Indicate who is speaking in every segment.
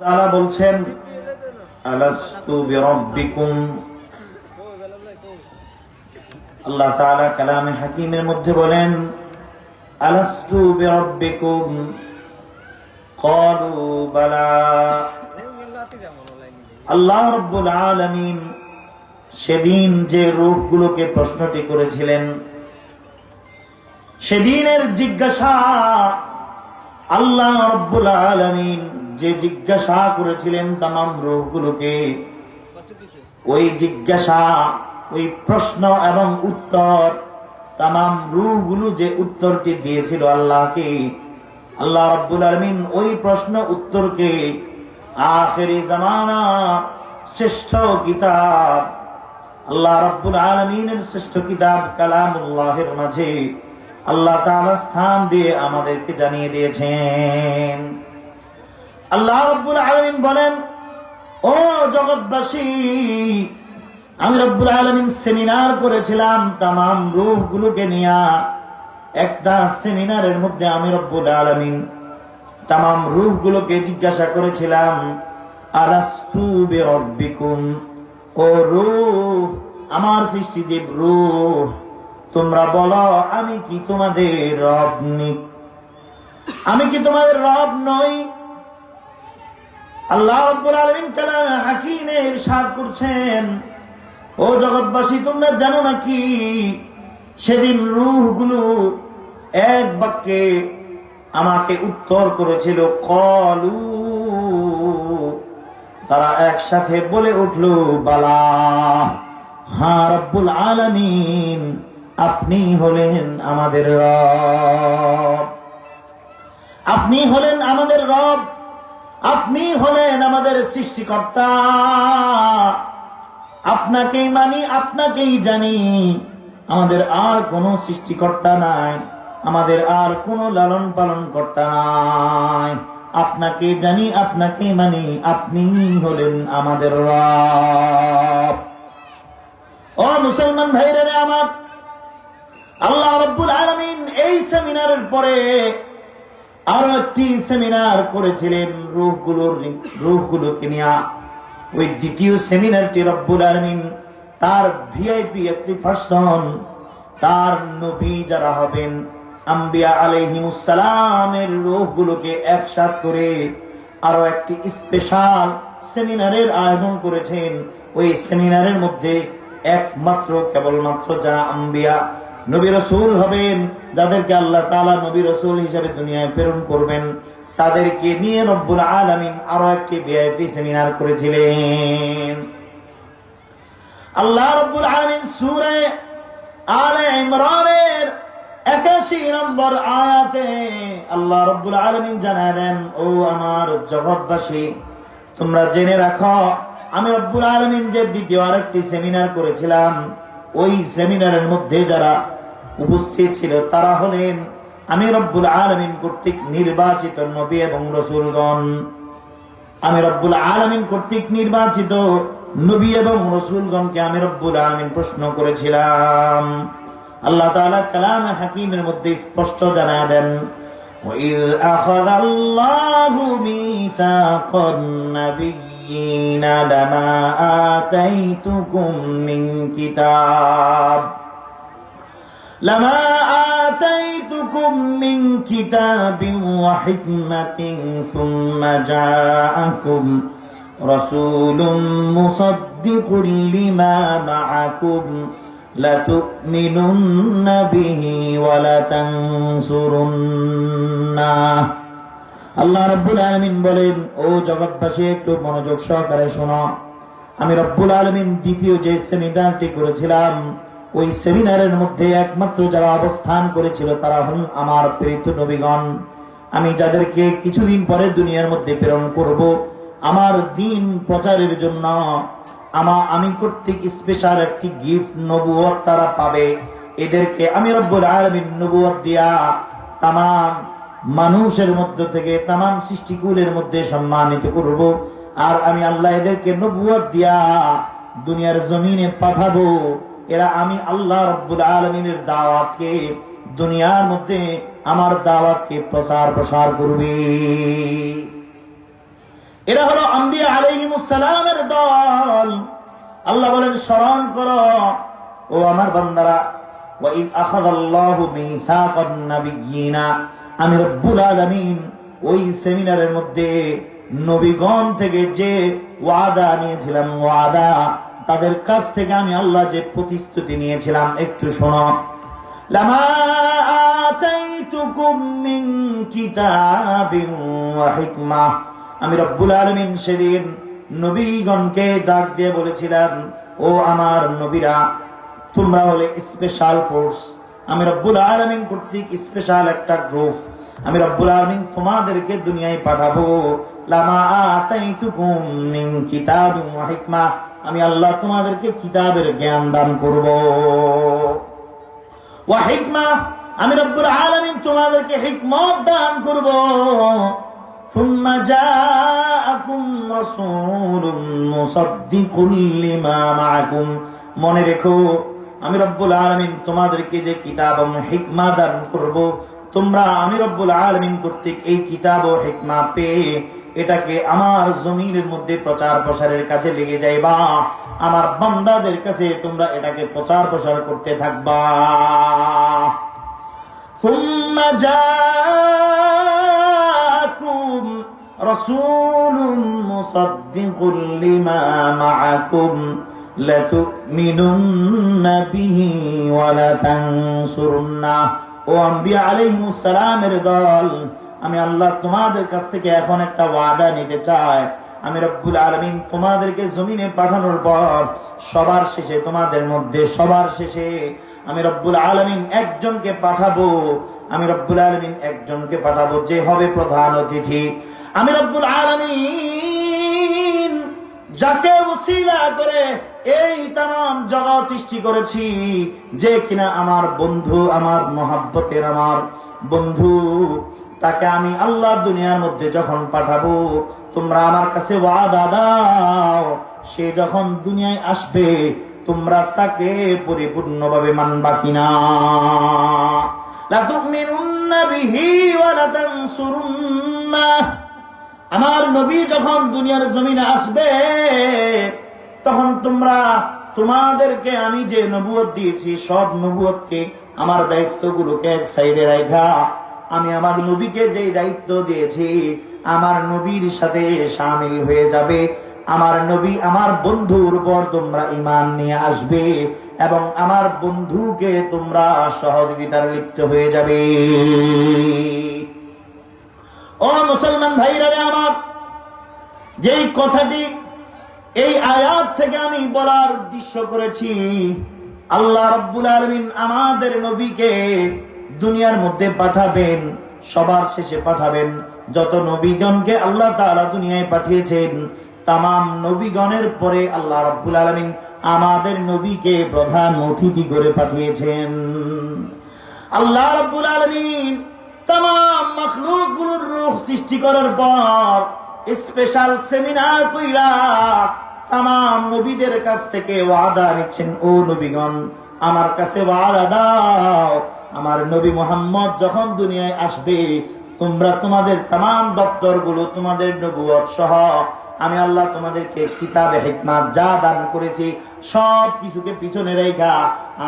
Speaker 1: তারা বলছেন আল্লাহ তাআলা কালামে হাকিমের মধ্যে বলেন, আলাস্তু বিরব্বিকুম? আল্লাহ রাব্বুল আলামিন সেদিন যে রূপগুলোকে প্রশ্নটি করেছিলেন, সেদিনের জিজ্ঞাসা আল্লাহ রব্বুল আলামিন যে জিজ্ঞাসা করেছিলেন তাম রূহগুলোকে ওই জিজ্ঞাসা, ওই প্রশ্ন এবং উত্তর তাম রূহগুলো যে উত্তরটি দিয়েছিল আল্লাহকে, আল্লাহ রব্বুল আলমিন ওই প্রশ্ন উত্তরকে আখেরি জামানা শ্রেষ্ঠ কিতাব, আল্লাহ রব্বুল আলমিনের শ্রেষ্ঠ কিতাব কালামুল্লাহের মাঝে আল্লাহ তালা স্থান দিয়ে আমাদেরকে জানিয়ে দিয়েছেন। আল্লাহ রব্বুল আলমিন বলেন, ও জগৎবাসী, আমি রব্বুল আলমিন সেমিনার করেছিলাম তাম রূপগুলোকে নিয়ে। একটা সেমিনারের মধ্যে আমি রব্বুল আলমিন তাম রূপগুলোকে জিজ্ঞাসা করেছিলাম, আলাস্তু বিরব্বিকুম? ও রূহ আমার সৃষ্টি যে রূহ তোমরা বলো, আমি কি তোমাদের রব নি? আমি কি তোমাদের রব নই? আল্লাহ রব্বুল আলামিন কালামে হাকিমে ইরশাদ করছেন। ও জগৎবাসী, তোমরা জানো নাকি সেদিন রূহগুলো এক বাক্যে আমাকে উত্তর করেছিল, কলু। তারা একসাথে বলে উঠল, বালা হ্যাঁ রব্বুল আলামিন, আপনি হলেন আমাদের রব। আপনি হলেন আমাদের রব। আপনি হলেন আমাদের সৃষ্টিকর্তা। আপনাকেই মানি, আপনাকেই জানি। আমাদের আর কোনো সৃষ্টিকর্তা নাই। আমাদের আর কোনো লালন পালন কর্তা নাই। আপনাকে জানি, আপনাকে মানি, আপনি হলেন আমাদের রব। ও মুসলমান ভাইরা আমার, আল্লাহ রব্বুল আলমিন এই সেমিনারের পরে আরও একটি সেমিনার করেছিলেন রূহগুলোর, রূহগুলোকে নিয়ে। ওই দ্বিতীয় সেমিনারটি রব্বুল আলমিন তার ভিআইপি একটি পার্সন তার নবী যারা হবেন, আম্বিয়া আলহিমুসালামের রূহগুলোকে একসাথ করে আরও একটি স্পেশাল সেমিনারের আয়োজন করেছেন। ওই সেমিনারের মধ্যে একমাত্র, কেবলমাত্র যারা আম্বিয়া নবী রসুল হবেন, যাদেরকে আল্লাহ তালা নবী রসুল হিসাবে দুনিয়ায় প্রেরণ করবেন, তাদেরকে নিয়ে রব্বুল আলমিন আরও একটি ভিআইপি সেমিনার করেছিলেন। আল্লাহ রব্বুল আলমিন সুরে আলে ইমরানের একাশি নম্বর আয়াতে আল্লাহ রব্বুল আলমিন জানায় দেন, ও আমার জগৎবাসী, তোমরা জেনে রাখো, আমি রব্বুল আলমিন যে দ্বিতীয় আরেকটি সেমিনার করেছিলাম ওই সেমিনারের মধ্যে যারা উপস্থিত ছিল তারা হলেন আমি রব্বুল আলমিন কর্তৃক নির্বাচিত নবী এবং রসুলগণ আমি রব্বুল আলমিন কর্তৃক নির্বাচিত নবী এবং রসুলগণকে আমি রব্বুল আলমিন প্রশ্ন করেছিলাম আল্লাহ তাআলা কালাম হাকিমের মধ্যে স্পষ্ট জানা দেন وَإِذْ أَخَذَ اللَّهُ مِيثَاقَ النَّبِيِّينَ لَمَا آتَيْتُكُم مِّن كِتَابٍ لما آتيتكم من كتاب وحكمة ثم جاءكم رسول مصدق لما معكم لتؤمنن به ولتنصرنه আল্লাহ রব্বুল আলমিন বলেন, ও জগৎবাসী, একটু মনোযোগ সহকারে শোনো। আমি রব্বুল আলমিন দ্বিতীয় যে সেমিনারটি করেছিলাম, ওই সেমিনারের মধ্যে একমাত্র যারা অবস্থান করেছিল, তারা হন আমার প্রেরিত নবীগণ। আমি যাদেরকে কিছুদিন পরে দুনিয়ার মধ্যে প্রেরণ করব, আমার দিন প্রচারের জন্য আমা, আমি কর্তৃক স্পেশাল একটি গিফট নবুয়ত তারা পাবে। এদেরকে আমি রব্বুল আলমিন নবুয়ত দিয়া তাম মানুষের মধ্য থেকে তাম সৃষ্টিকুলের মধ্যে সম্মানিত করব। আর আমি আল্লাহ এদেরকে নবুয়ত দিয়া দুনিয়ার জমিনে পাঠাবো। এরা আমি আল্লাহ রব্বুল আলমিনের দাওয়াতকে, দুনিয়ার মধ্যে আমার দাওয়াতকে প্রচার প্রসার করবে। এরা হলো আম্বিয়া আলাইহিমুসসালামের দল। আল্লাহ বলেন, স্মরণ করো, ও আমার বান্দারা ওয়াইদ আখাযাল্লাহু মিসাকান নাবিয়িনা আমি রব্বুল আলামিন ওই সেমিনারের মধ্যে নবীগণ থেকে যে ওয়াদা নিয়েছিলাম, ওয়াদা তাদের কাছ থেকে আমি আল্লাহ যে প্রতিশ্রুতি নিয়েছিলাম, একটু শোনো। আমি রব্বুল আলমিন সেদিন নবীগণকে ডাক দিয়ে বলেছিলাম, ও আমার নবীরা, তোমরা হলে স্পেশাল ফোর্স আমি রব্বুল আলমিন কর্তৃক স্পেশাল একটা গ্রুপ আমি রব্বুল আলমিন তোমাদেরকে দুনিয়ায় পাঠাবো লামা আতাইতুকুম মিন কিতাবিন ওয়া হিকমাহ আমি আল্লাহ তোমাদেরকে কিতাবের জ্ঞান দান করব ওয়া হিকমা আমি রব্বুল আলামিন তোমাদেরকে হিকমত দান করব ثم جاءكم رسول مصدق لما معكم মনে রেখো আমি রব্বুল আলমিন তোমাদেরকে যে কিতাব হিকমা দান করব। তোমরা আমি রব্বুল আলমিন কর্তৃক এই কিতাব ও হিকমা পেয়ে এটাকে আমার জমিনের মধ্যে প্রচার প্রসারের কাছে লেগে যাইবা আমার বান্দাদের কাছে তোমরা এটাকে প্রচার প্রসার করতে থাকবা রসুল মুসদ্দিকুল লিমা মাআকুম, লাতু معكم لتؤمنن به ولتنصرنه ও আম্বিয়া আলাইহিমুস সালামের দল আমি আল্লাহ তোমাদের কাছ থেকে এখন একটা ওয়াদা নিতে চাই আমি রব্বুল আলমিন তোমাদেরকে জমিনে পাঠানোর পর সবার শেষে তোমাদের মধ্যে সবার শেষে আমি রব্বুল আলমিন একজনকে পাঠাবো আমি রব্বুল আলমিন একজনকে পাঠাবো যে হবে প্রধান অতিথি আমি রব্বুল আলমিন যাকে উসিলা করে এই তাম জগৎ সৃষ্টি করেছি, যে কিনা আমার বন্ধু, আমার মহাব্বতের আমার বন্ধু, তাকে আমি আল্লাহ দুনিয়ার মধ্যে যখন পাঠাবো, তোমরা আমার কাছে ওয়াদা দাও। সে যখন দুনিয়ায় আসবে, তোমরা তাকে পরিপূর্ণভাবে মানবা কিনা। লাতুমিনুন্না বিহি ওয়া লাতানসুরুন্নাহ আমার নবী যখন দুনিয়ার জমিনে আসবে, তখন তোমরা তোমাদেরকে আমি যে নবুয়ত দিয়েছি, সব নবুয়তকে আমার দায়িত্বগুলোকে এক সাইডে রাখা আমি আমার নবীকে যে দায়িত্ব দিয়েছি, আমার নবীর সাথে সামিল হয়ে যাবে। আমার নবী আমার বন্ধুর উপর তোমরা ইমান নিয়ে আসবে এবং আমার বন্ধুকে তোমরা সহযোগিতার লিপ্ত হয়ে যাবে। ও মুসলমান ভাইরা আমার, যেই কথাটি এই আয়াত থেকে আমি বলার উদ্দেশ্য করেছি, আল্লাহ রব্বুল আলমিন আমাদের নবীকে দুনিয়ার মধ্যে পাঠাবেন, সবার শেষে পাঠাবেন। যত নবীগণকে আল্লাহ তাআলা দুনিয়ায় পাঠিয়েছেন, তামাম নবীগণের পরে আল্লাহ রব্বুল আলমিন আমাদের নবীকে প্রধান অতিথি করে পাঠিয়েছেন। আল্লাহ রব্বুল আলমিন তাম মখলুকগুলোর রুখ সৃষ্টি করার পর স্পেশাল সেমিনার কইরা তাম নবীদের কাছ থেকে ওয়াদা নিচ্ছেন, ও নবীগণ, আমার কাছে ওয়াদা দাও। আমার নবী মোহাম্মদ যখন দুনিয়ায় আসবে, তোমরা তোমাদের তাম দপ্তরগুলো তোমাদের নবুয়ত সহ আমি আল্লাহ তোমাদেরকে কিতাবে হিকমাত যা দান করেছি, সব কিছুকে পিছনে রেখা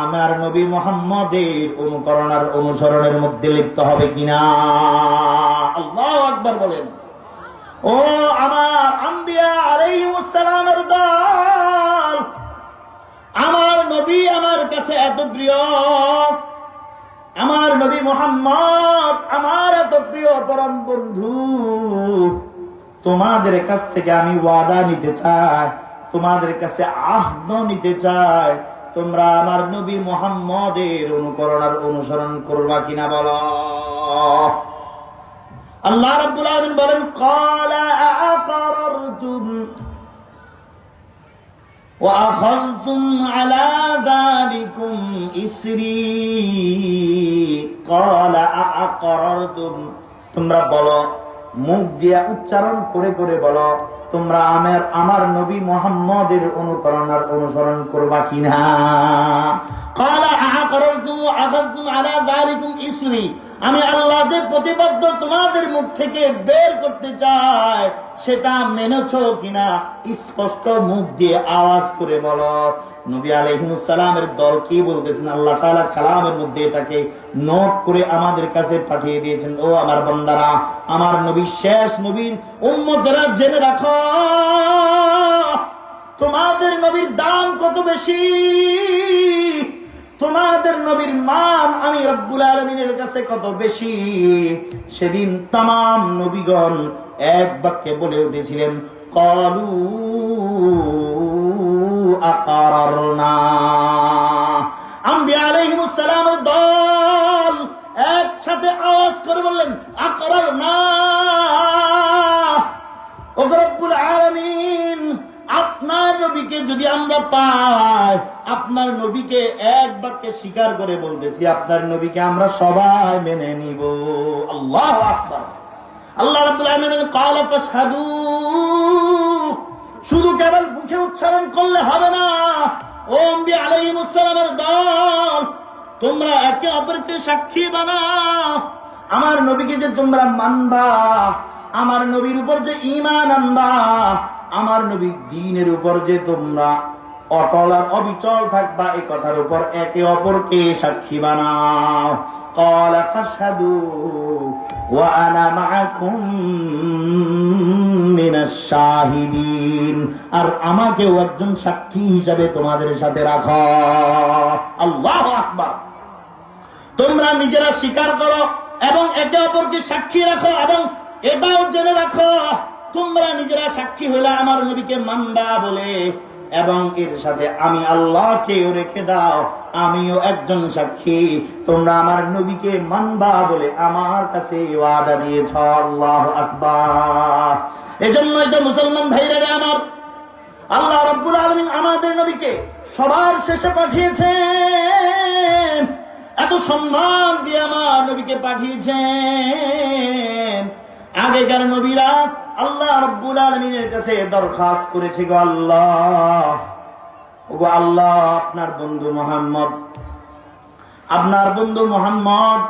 Speaker 1: আমার নবী মোহাম্মদের অনুকরণ আর অনুসরণের মধ্যে লিপ্ত হবে কিনা? আল্লাহ আকবার বলেন। ও আমার আম্বিয়া আলাইহিমুসসালামের দল, আমার নবী আমার কাছে এত প্রিয়, আমার নবী মোহাম্মদ আমার এত প্রিয় পরম বন্ধু। তোমাদের কাছ থেকে আমি ওয়াদা নিতে চাই। তোমাদের কাছে আহ্ন নিতে চাই। তোমরা আমার নবী মোহাম্মদের অনুকরণ আর অনুসরণ করবা কিনা বল। আল্লাহ রাব্বুল আলামিন বলেন ক্বালা আকাররতুম ওয়া আখাযতুম আলা যালিকুম ইসরি। ক্বালা আকাররতুম, তোমরা বলো মুখ দিয়া উচ্চারণ করে করে বলো তোমরা আমার আমার নবী মোহাম্মদের অনুকরণ আর অনুসরণ করবা কিনা قال أأقررتم وأخذتم على ذلكم إسري আমি আল্লাহ যে প্রতিবদ্ধ তোমাদের মুখ থেকে বের করতে চাই, সেটা মেনেছ কিনা স্পষ্ট মুখ দিয়ে আওয়াজ করে বলো। নবী আলহিমুসালামের দল কি বলতেছেন? আল্লাহ তালা কালামের মধ্যে এটাকে নোট করে আমাদের কাছে পাঠিয়ে দিয়েছেন। ও আমার বন্দারা, আমার নবী শেষ নবীর উম্মতেরা জেনে রাখো, তোমাদের নবীর দাম কত বেশি? তোমাদের নবীর মান আমি রব্বুল আলমিনের কাছে কত বেশি? সেদিন তাম নবীগণ এক বাক্যে বলে উঠেছিলেন, কলু আকারনা আম্বিয়া আলাইহিমুসসালামের দল একসাথে আওয়াজ করে বললেন আকরার না ও রব্বুল আলামিন, আপনার নবীকে যদি আমরা পাই আপনার নবীকে এক বাক্যে স্বীকার করে বলতেছি, আপনার নবীকে আমরা সবাই মেনে নিব। আল্লাহ আকবার। আল্লাহ রাব্বুল আলামিন ক্বালা ফাশহাদু। শুধু কেবল মুখে উচ্চারণ করলে হবে না। ও অম্বি আলাইহিস সালামের দল, তোমরা একে অপরকে সাক্ষী বানা আমার নবীকে যে তোমরা মানবা, আমার নবীর উপর যে ইমান আনবা, আমার নবী দিনের উপর যে তোমরা অটল আর অবিচল থাকবা এই কথার উপর একে অপরকে সাক্ষী বানাও قال فاشهدوا وانا معكم من الشاهدين আর আমাকেও একজন সাক্ষী হিসাবে তোমাদের সাথে রাখো আল্লাহু আকবার তোমরা নিজেরা স্বীকার করো এবং একে অপরকে সাক্ষী রাখো এবং এটাও জেনে রাখো তোমরা নিজেরা সাক্ষী হলে আমার নবীকে মানবা বলে এবং এর সাথে আমি আল্লাহকেও রেখে দাও। আমিও একজন সাক্ষী। তোমরা আমার নবীকে মানবা বলে আমার কাছে ওয়াদা দিয়েছ। আল্লাহ আকবার। এজন্যই তো মুসলমান ভাইরা আমার আল্লাহ রব্বুল আলমিন আমাদের নবীকে সবার শেষে পাঠিয়েছেন। এত সম্মান দিয়ে আমার নবীকে পাঠিয়েছেন। আগেকার নবীরা আল্লাহ রব্বুল আলমিনের কাছে দরখাস্ত করেছে গো আল্লাহ। ও গো আল্লাহ, আপনার বন্ধু মোহাম্মদ। আপনার বন্ধু মোহাম্মদ,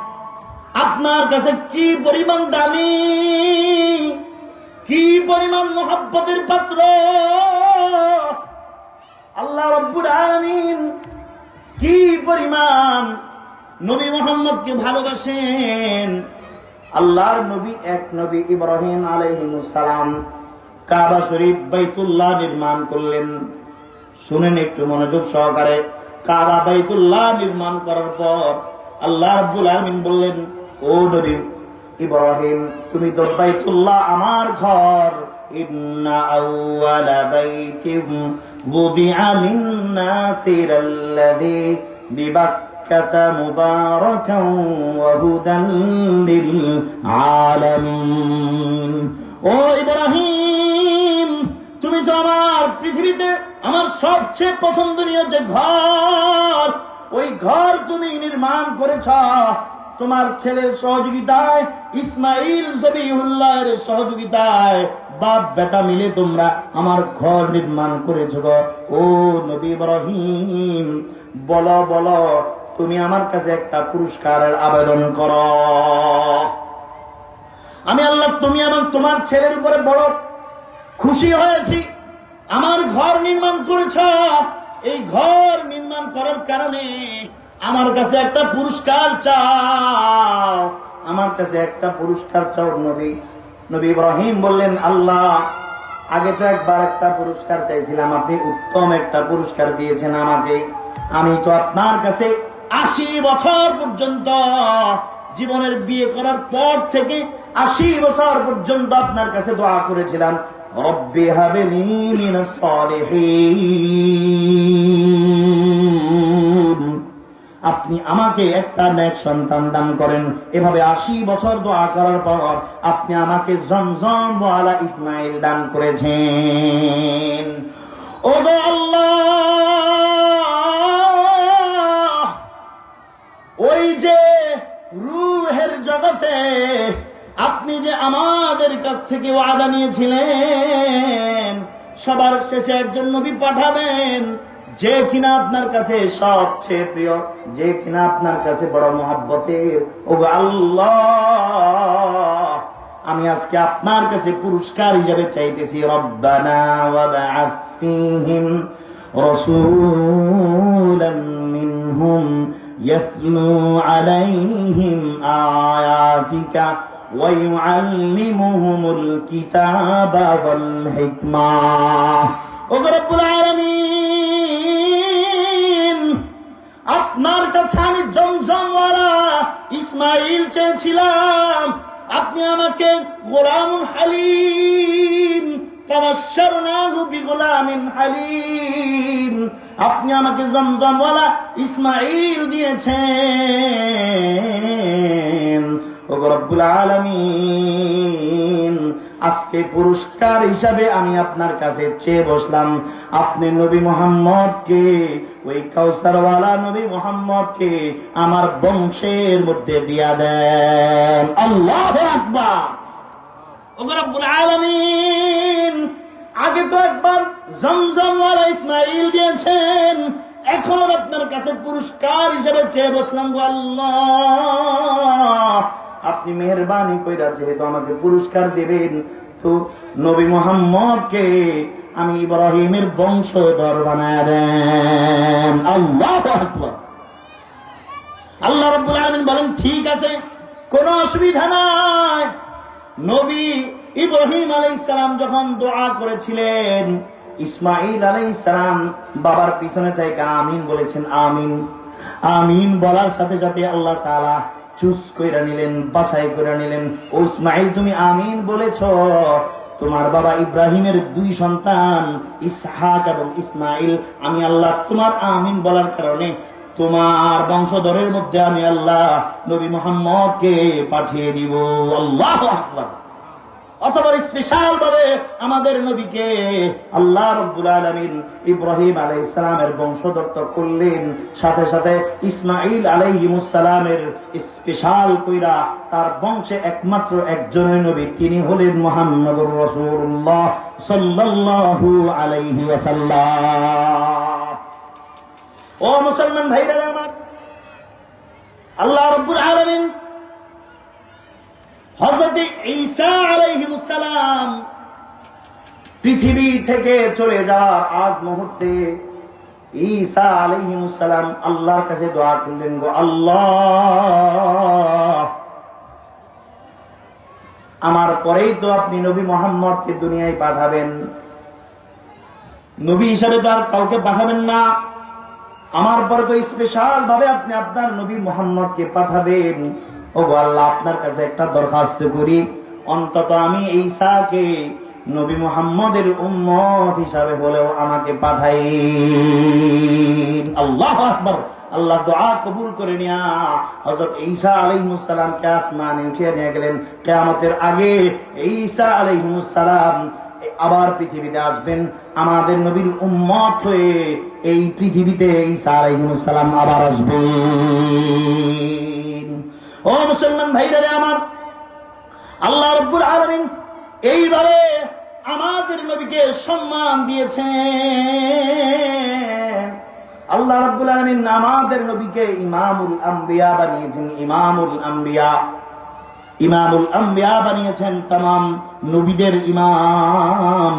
Speaker 1: আপনার কাছে কি পরিমাণ দামি, কি পরিমাণ মোহাব্বতের পাত্র? আল্লাহ রব্বুর আলামিন কি পরিমাণ নবী মোহাম্মদকে ভালোবাসেন? আল্লাহর নবী এক নবী ইব্রাহিম আলাইহিমুসালাম কাবা শরীফ বাইতুল্লাহ নির্মাণ করলেন। শুনেন একটু মনোযোগ সহকারে। কাবা বাইতুল্লাহ নির্মাণ করার পর আল্লাহ রাব্বুল আলামিন বললেন, ও নবী ইব্রাহিম, তুমি তো বাইতুল্লাহ আমার ঘর। বিবাক্কাতা ওয়া হুদান লিল-আলামিন ও ইব্রাহিম, তুমি তো আমার পৃথিবীতে আমার সবচেয়ে পছন্দনীয় যে ঘর, ওই ঘর তুমি নির্মাণ করেছ। তোমার ছেলের সহযোগিতায় ইসমাইল জবিহুল্লাহের সহযোগিতায় বাপ বেটা মিলে তোমরা আমার ঘর নির্মাণ করেছ ও নবী ইব্রাহিম, বলো বলো তুমি আমার কাছে একটা পুরস্কারের আবেদন করো। আমি আল্লাহ, তুমি এবং তোমার ছেলের উপরে বড় খুশি হয়েছি। আমার ঘর নির্মাণ করেছ। এই ঘর নির্মাণ করার কারণে আমার কাছে একটা পুরস্কার চাও। আমার কাছে একটা পুরস্কার চাও, নবী। নবী ইব্রাহিম বললেন, আল্লাহ, আগে তো একবার একটা পুরস্কার চাইছিলাম, আপনি উত্তম একটা পুরস্কার দিয়েছেন আমাকে। আমি তো আপনার কাছে আশি বছর পর্যন্ত জীবনের বিয়ে করার পর থেকে আশি বছর পর্যন্ত আপনার কাছে দোয়া করেছিলাম, রব্বি আপনি আমাকে একটা নেক সন্তান দান করেন। এভাবে আশি বছর দোয়া করার পর আপনি আমাকে জমজম ওয়ালা ইসমাইল দান করেছেন। ও আল্লাহ! ওই যে রুহের জগতে আপনি যে আমাদের কাছ থেকে ওয়াদা নিয়েছিলেন, সবার শেষে একজন নবী পাঠাবেন, যে কিনা আপনার কাছে সবচেয়ে প্রিয়, যে কিনা আপনার কাছে বড় মহাব্বতের। ও আল্লাহ, আমি আজকে আপনার কাছে পুরস্কার হিসাবে চাইতেছি, রব্বানা রাসূলাম মিনহুম ইয়াতলু আলাইহিম আয়াতিকা ويعلمهم الكتاب والحكمة وقرب العالمين আপনার কাছে আমি জমজমওয়ালা ইসমাইল চেয়েছিলাম আপনি আমাকে গোলামুন হালিম তাবাশশারনাহু বিগোলামিন হালিম আপনি আমাকে জমজমওয়ালা ইসমাইল দিয়েছেন। ও রব্বুল আলামিন, আজকে পুরস্কার হিসাবে আমি আপনার কাছে চেয়ে বসলাম। আপনি নবী মোহাম্মদকে, ওই কাউসারওয়ালা নবী মোহাম্মদকে আমার বংশের মধ্যে দিয়া দেন। আল্লাহ আকবার। ওগো রব্বুল আলামিন আগে তো একবার জমজমওয়ালা ইসমাইল দিয়েছেন এখন আপনার কাছে পুরস্কার হিসেবে চেয়ে বসলাম আল্লাহ। আপনি মেহরবানি কইরা যেহেতু আমাকে পুরস্কার দেবেন, তো নবী মোহাম্মদকে আমি ইব্রাহিমের বংশধর বানায় দেন। আল্লাহ আল্লাহ রাব্বুল আলামিন বলেন, ঠিক আছে, কোনো অসুবিধা নাই। নবী ইব্রাহিম আলাইহিস সালাম যখন দোয়া করেছিলেন ইসমাইল আলাইহিস সালাম বাবার পিছনে থেকে আমিন বলেছেন, আমিন। আমিন বলার সাথে সাথে আল্লাহ তাআলা চুজ নিলেন, বাছাই নিলেন, ও ইসমাইল তুমি আমিন তোমার বাবা ইব্রাহিমের দুই সন্তান, ইসহাক এবং ইসমাইল আমি আল্লাহ তোমার আমিন বলার কারণে তোমার বংশধরের মধ্যে আমি আল্লাহ নবী মোহাম্মদকে পাঠিয়ে দিব। আল্লাহ অথবা স্পেশাল ভাবে আমাদের নবীকে আল্লাহ রব্বুল আলমিন ইব্রাহিম আলাই ইসলামের বংশধর করলেন। সাথে সাথে ইসমাইল আলাইহিমুসালামের স্পেশাল কইরা তার বংশে একমাত্র একজনের নবী তিনি হলেন মোহাম্মদুর রসুল্লাহ সাল্লাল্লাহু আলাইহি ওয়াসাল্লাম। ও মুসলমান ভাইরা আমার, আল্লাহ রব্বুল আলমিন হজরত ঈসা পৃথিবী থেকে চলে যাওয়ার আগ মুহূর্তে ঈসা আল্লাহর কাছে দোয়া করলেন, গো আল্লাহ, আমার পরেই তো আপনি নবী মোহাম্মদকে দুনিয়ায় পাঠাবেন। নবী হিসাবে তো আর কাউকে পাঠাবেন না। আমার পরে তো স্পেশাল ভাবে আপনি আপনার নবী মোহাম্মদকে পাঠাবেন। ও আল্লাহ, আপনার কাছে একটা দরখাস্ত করি। অন্তত আমি ঈসাকে নবী মোহাম্মদের উম্মত হিসাবে হলেও আমাকে পাঠাই। আল্লাহ আকবার। আল্লাহ দোয়া কবুল করে নিয়া হযরত ঈসা আলাইহিস সালামকে আসমানে উঠিয়ে নিয়ে গেলেন। কিয়ামতের আগে ঈসা আলাইহিস সালাম আবার পৃথিবীতে আসবেন। আমাদের নবীর উম্মত হয়ে এই পৃথিবীতে ঈসা আলাইহিস সালাম আবার আসবেন ও মুসলমান ভাইরা রে আমার, আল্লাহ রব্বুল আলামিন এইভাবে আমাদের নবীকে সম্মান দিয়েছেন। আল্লাহ রাব্বুল আলামিন আমাদের নবীকে ইমামুল আম্বিয়া বানিয়েছেন, ইমামুল আম্বিয়া। ইমামুল আম্বিয়া বানিয়েছেন তাম নবীদের ইমাম।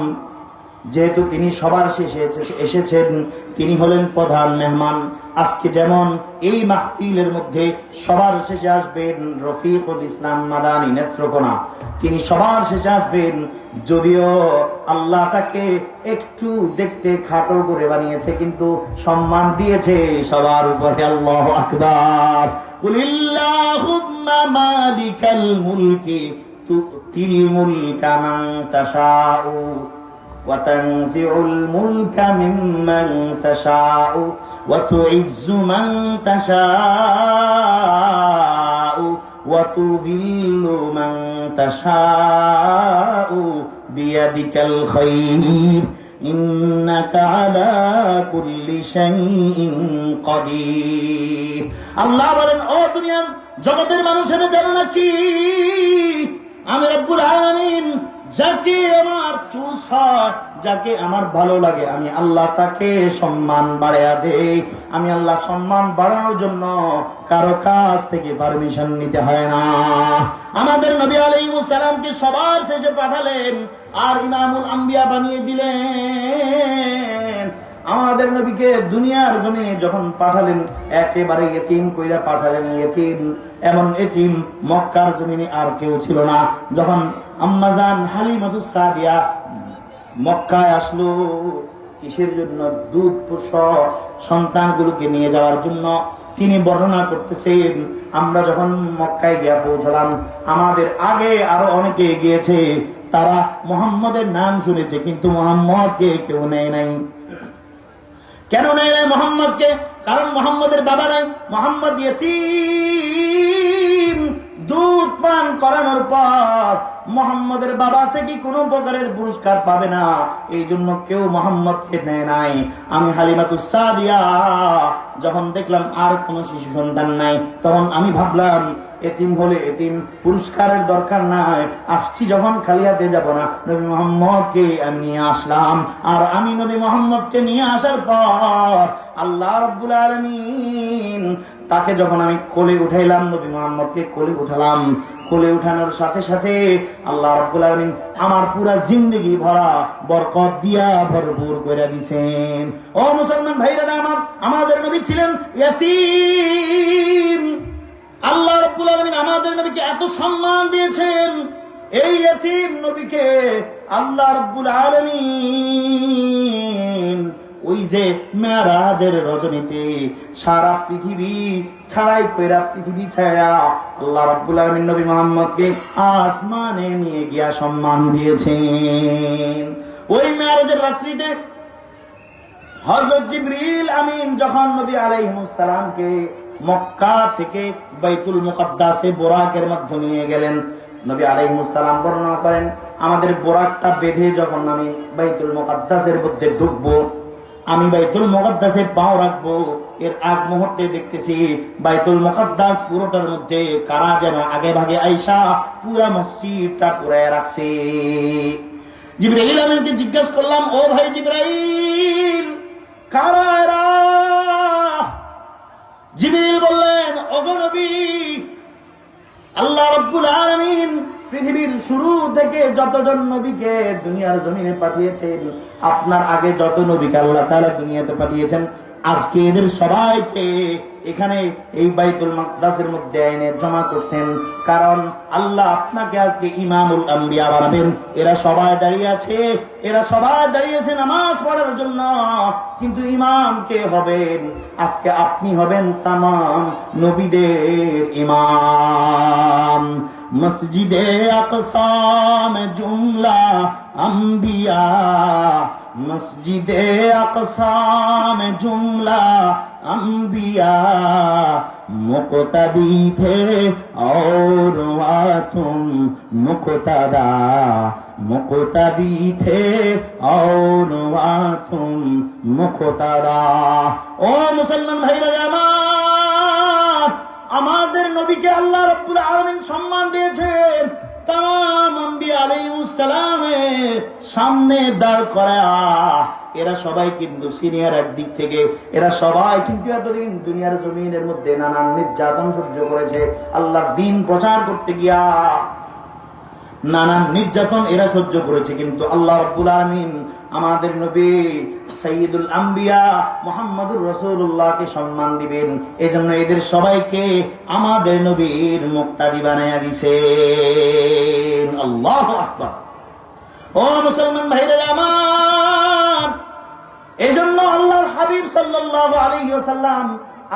Speaker 1: যেহেতু তিনি সবার শেষে এসেছেন, তিনি হলেন প্রধান মেহমান। আজকে যেমন এই মাহফিলের মধ্যে সবার শেষে আসবেন রফিকুল ইসলাম মাদানী নেত্রকোনা। তিনি সবার শেষে আসবেন, যদিও আল্লাহ তাকে একটু দেখতে খাটো করে বানিয়েছে, কিন্তু সম্মান দিয়েছে সবার উপরে। আল্লাহ আকবার। মালিকাল মুলকি, তুতিল মুলকা মান তাশাউ। وتنزع الملك ممن تشاء وتعز من تشاء وتذل من تشاء بيدك الخير إنك على كل شيء قدير আল্লাহ বলেন ও দুনিয়ার জগতের মানুষেরা জানো নাকি আমি রব্বুল আলামিন যাকে আমার চুজ যাকে আমার ভালো লাগে, আমি আল্লাহ তাকে সম্মান বাড়াইয়া দেই। আমি আল্লাহ সম্মান বাড়ানোর জন্য কারও কাছ থেকে পারমিশন নিতে হয় না। আমাদের নবী আলিম সালামকে সবার শেষে পাঠালেন, আর ইমামুল আম্বিয়া বানিয়ে দিলেন। আমাদের নবীকে দুনিয়ার জমিনে যখন পাঠালেন, একেবারে এতিম কইরা পাঠালেন এতিম। এমন এতিম মক্কার জমিনে আর কেউ ছিল না। যখন আম্মাজান হালিমাতুস সাদিয়া মক্কায় আসলো, কিসের জন্য? দুধ পুষ সন্তানগুলোকে নিয়ে যাওয়ার জন্য। তিনি বর্ণনা করতেছেন, আমরা যখন মক্কায় গিয়া পৌঁছলাম, আমাদের আগে আরও অনেকে গিয়েছে, তারা মোহাম্মদের নাম শুনেছে, কিন্তু মোহাম্মদকে কেউ নেয় নাই। কেন নেয় নাই মোহাম্মদকে? কারণ মোহাম্মদের বাবা নাই। মোহাম্মদ দুধ পান করানোর পর মোহাম্মদের বাবা থেকে কোনো প্রকারের পুরস্কার পাবে না। এই জন্য কেউ মোহাম্মদকে নেয় নাই। আমি হালিমাতুসাদিয়া যখন দেখলাম আর কোনো শিশু সন্তান নাই, তখন আমি ভাবলাম এতিম হলে এতিম, পুরস্কারের দরকার নাই। আসছি যখন খালি হাতে যাব না। নবী মোহাম্মদকে আমি নিয়ে আসলাম। আর আমি নবী মোহাম্মদকে নিয়ে আসার পর আল্লাহ রব্বুল আলমিন তাকে যখন আমি কোলে উঠাইলাম, নবী মোহাম্মদকে কোলে উঠালাম। কোলে উঠানোর সাথে সাথে আল্লাহ রব্বুল আলমিন আমার পুরা জিন্দগি ভরা বরকত দিয়া ভরপুর করে দিছেন। ও মুসলমান ভাইরা, আমার, আমাদের নবী ছিলেন ইয়াতিম। আল্লাহ রব্বুল আলমিন আমাদের নবীকে এত সম্মান দিয়েছেন। এই এতিম নবীকে আল্লাহ রব্বুল আলমিন ওই যে মেয়ারাজের রজনীতে সারা পৃথিবী ছাড়াই পেরা পৃথিবী ছায়া আল্লাহ রব্বুল আলমিন নবী মোহাম্মদকে আসমানে নিয়ে গিয়া সম্মান দিয়েছেন। ওই মেয়ারাজের রাত্রিতে হযরত জিবরিল আমিন যখন নবী আলাইহিস সালামকে মক্কা থেকে বাইতুল মুকাদ্দাসে বোরাকের মাধ্যমে নিয়ে গেলেন। নবী আলাইহিস সালাম বর্ণনা করেন, আমাদের বোরাকটা বেঁধে যখন আমি বাইতুল মুকাদ্দাসের মধ্যে ঢুকবো, আমি বাইতুল মুকাদ্দাসে পাও রাখব। এর আগ মুহূর্তে দেখতেছি বাইতুল মুকাদ্দাস পুরোটার মধ্যে কারা যেন আগে ভাগে আইসা পুরা মসজিদটা পুরায় রাখছে। জিব্রাইল আমিনকে জিজ্ঞাসা করলাম, ও ভাই জিব্রাইল, কারা অগনবী আল্লাহ রব্বুল আলমিন পৃথিবীর শুরু থেকে যতজন নবীকে দুনিয়ার জমিনে পাঠিয়েছেন, আপনার আগে যত নবীকে আল্লাহ তারা দুনিয়াতে পাঠিয়েছেন আজকে এদের সবাইকে এখানে এই বাইতুল মাকদাসের মধ্যে এনে জমা করছেন। কারণ আল্লাহ আপনাকে আজকে ইমামুল আম্বিয়া বানাবেন। এরা সবাই দাঁড়িয়ে আছে। এরা সবাই দাঁড়িয়েছে নামাজ পড়ার জন্য। কিন্তু ইমাম কে হবেন? আজকে আপনি হবেন তামাম নবীদের ইমাম। মসজিদে আকসাম জুমলা আম্বিয়া। মসজিদে আকসাম জুমলা अम्बिया मुकतदी थे और वह तुम मुकतदा मुकतदी थे और वह तुम मुकतदा ও মুসলমান ভাইরা আমার আমাদের নবীকে আল্লাহ রব্বুল আলামিন সম্মান দিয়েছেন তাম আম্বিয়া আলাইহিস সালামের সামনে দাঁড় করা এরা সবাই কিন্তু সিনিয়র একদিক থেকে, এরা সবাই কিন্তু এতদিন দুনিয়ার জমিনের মধ্যে নানান নির্যাতন সহ্য করেছে, আল্লাহর দিন প্রচার করতে গিয়া। নানান নির্যাতন এরা সহ্য করেছে, কিন্তু আল্লাহ রব্বুল আলমিন আমাদের নবী সঈদুল আম্বিয়া মোহাম্মদুর রসুল্লাহকে সম্মান দিবেন। এজন্য এদের সবাইকে আমাদের নবীর মুক্তাদি বানাইয়া দিছে আল্লাহ আকবার। ও মুসলমান ভাইরা আমার এই জন্য আল্লাহর হাবিব সাল্লাহ আলী সাল্লাম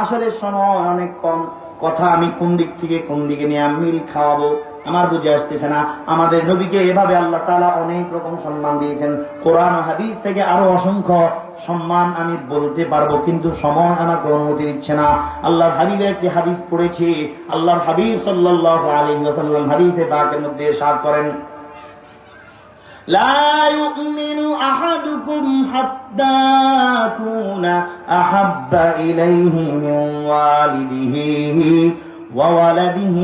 Speaker 1: আসলে সময় অনেক কম কথা আমি কোন দিক থেকে কোন দিকে নিয়ে মিল খাওয়াবো, আমার বুঝে আসতেছে না। আমাদের নবীকে এভাবে আল্লাহ তালা অনেক রকম সম্মান দিয়েছেন। কোরআন হাদিস থেকে আরও অসংখ্য সম্মান আমি বলতে পারব, কিন্তু সময় আমাকে অনুমতি দিচ্ছে না। আল্লাহর হাবিবের একটি হাদিস পড়েছি, আল্লাহর হাবিব সাল্লাহ আলী ওয়াসাল্লাম হাদিসে মধ্যে সাত করেন لا يؤمن أحدكم حتى أكون أحب إليه من والده وولده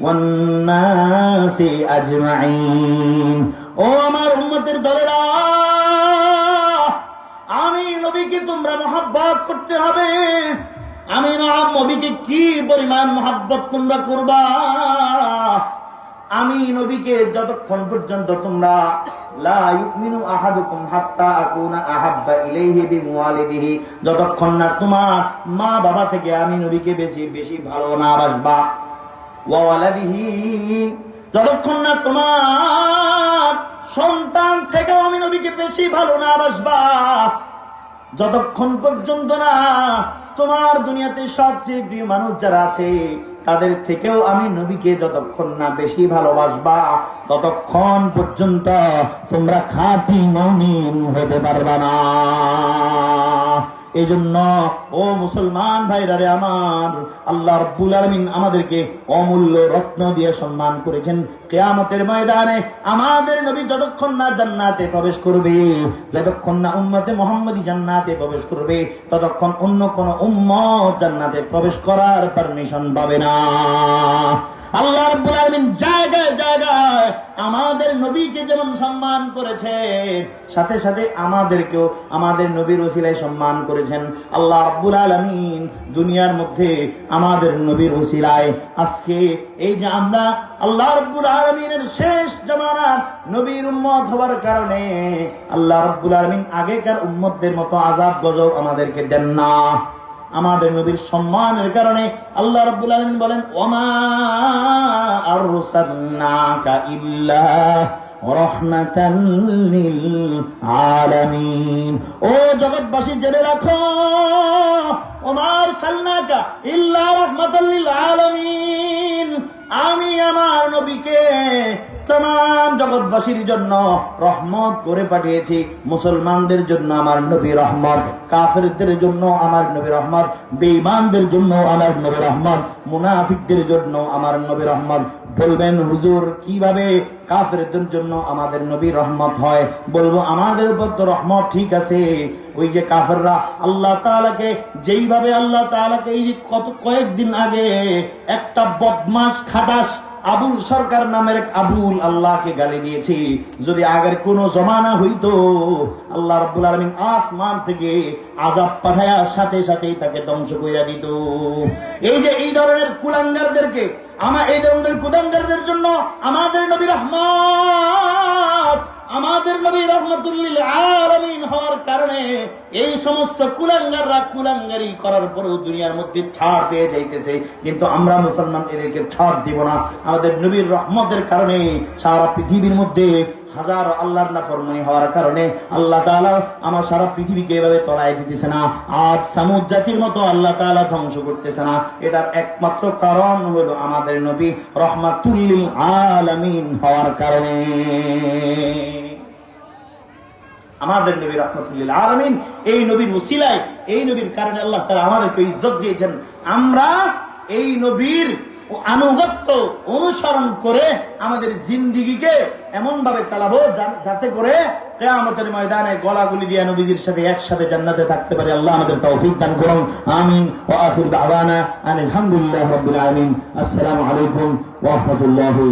Speaker 1: والناس أجمعين ও আমার উম্মতের দলেরা আমি নবীকে তোমরা মহাব্বত করতে হবে আমি নব- নবীকে কি পরিমাণ মহাব্বত তোমরা করবা আমি নবীকে যতক্ষণ পর্যন্ত তোমরা যতক্ষণ না তোমার মা বাবা থেকে আমি নবীকে বেশি বেশি ভালো না বাসবা। যতক্ষণ না তোমার সন্তান থেকে আমি নবীকে বেশি ভালো না বাসবা, যতক্ষণ পর্যন্ত না তোমার দুনিয়াতে সবচেয়ে প্রিয় মানুষ যারা আছে তাদের থেকেও আমি নবীকে যতক্ষণ না বেশি ভালোবাসবা, ততক্ষণ পর্যন্ত তোমরা খাঁটি মমিন হতে পারবা না। এই জন্য ও মুসলমান ভাইরা রে আমার, আল্লাহ রব্বুল আলমিন আমাদেরকে অমূল্য রত্ন দিয়ে সম্মান করেছেন। কেয়ামতের ময়দানে আমাদের নবী যতক্ষণ না জান্নাতে প্রবেশ করবে, যতক্ষণ না উম্মতে মোহাম্মদী জান্নাতে প্রবেশ করবে, ততক্ষণ অন্য কোন উম্মত জান্নাতে প্রবেশ করার পারমিশন পাবে না। আল্লাহ রাব্বুল আলামিন জায়গায় জায়গায় আমাদের নবীকে যেমন সম্মান করেছে, সাথে সাথে আমাদেরকেও আমাদের নবীর ওসিলায় সম্মান করেছেন। আল্লাহ রাব্বুল আলামিন দুনিয়ার মধ্যে আমাদের নবীর ওসিলায় আজকে এই যে আমরা আল্লাহ রাব্বুল আলামিনের শেষ জামানার নবীর উম্মত হওয়ার কারণে আল্লাহ রাব্বুল আলামিন আগেকার উম্মতদের মতো আযাব গজব আমাদেরকে দেন না। আমাদের নবীর সম্মানের কারণে আল্লাহ রাব্বুল আলামিন বলেন, ওমা আরসালনাকা ইল্লা রহমাতান লিল আলামিন। ও জগৎবাসী, জেনে রাখো, ওমা আরসালনাকা ইল্লা রহমাতান লিল আলামিন। আমি আমার নবীকে তাম জগৎবাসীর জন্য রহমত করে পাঠিয়েছি। মুসলমানদের জন্য আমার নবী রহমত, কাফেরদের জন্য আমার নবী রহমত, বেঈমানদের জন্য আমার নবী রহমত, মুনাফিকদের জন্য আমার নবী রহমত। বলবেন, হুজুর, কীভাবে কাফেরদের জন্য আমাদের নবী রহমত হয়? বলব, আমাদের উপর তো রহমত ঠিক আছে। ওই যে কাফেররা আল্লাহ তাআলাকে, যেইভাবে আল্লাহ তাআলাকে এই কত কয়েকদিন আগে একটা বদমাস খাটাস আবুল সরকার নামের এক আবুল আল্লাহকে গালি দিয়েছি। যদি আগের কোন জমানা হইতো, আল্লাহ রব্বুল আলমিন আসমান থেকে আজাব পাঠায়া সাথে সাথেই তাকে ধ্বংস কইরা দিত। এই যে এই ধরনের কুলাঙ্গারদেরকে আমার এই ধরনের কুলাঙ্গারদের জন্য আমাদের নবী রহমত আমাদের নবী রহমতুল্লিল আলমিন হওয়ার কারণে এই সমস্ত কুলাঙ্গাররা কুলাঙ্গারি করার পরেও দুনিয়ার মধ্যে ছাড় পেয়ে যাইতেছে। কিন্তু আমরা মুসলমান এদেরকে ছাড় দিব না। আমাদের নবীর রহমতের কারণে সারা পৃথিবীর মধ্যে হাজার আল্লাহর নাফরমানি হওয়ার কারণে আল্লাহ তাআলা আমার সারা পৃথিবীকে এভাবে তলায় দিতেছে না। আজ সামুদ জাতির মতো আল্লাহ তাআলা ধ্বংস করতেছে না। এটার একমাত্র কারণ হলো আমাদের নবী রহমাতুল্লিল আলামিন হওয়ার কারণে। আমাদের নবী রহমতুল্লিল আলমিন এই নবীর মুসিলায় এই নবীর কারণে আল্লাহ তারা আমাদেরকে ইজ্জত দিয়েছেন। আমরা এই নবীর আনুগত্য অনুসরণ করে আমাদের জিন্দিগিকে এমন ভাবে চালাবো যাতে করে কেয়ামতের ময়দানে গলাগুলি দিয়ে নবীজির সাথে একসাথে জান্নাতে থাকতে পারে। আল্লাহ আমাদের তৌফিক দান করুন। আমিন। ও আখির দাওয়ানা আলহামদুলিল্লাহ রাব্বিল আলামিন। আসসালামু আলাইকুম ওয়া রাহমাতুল্লাহি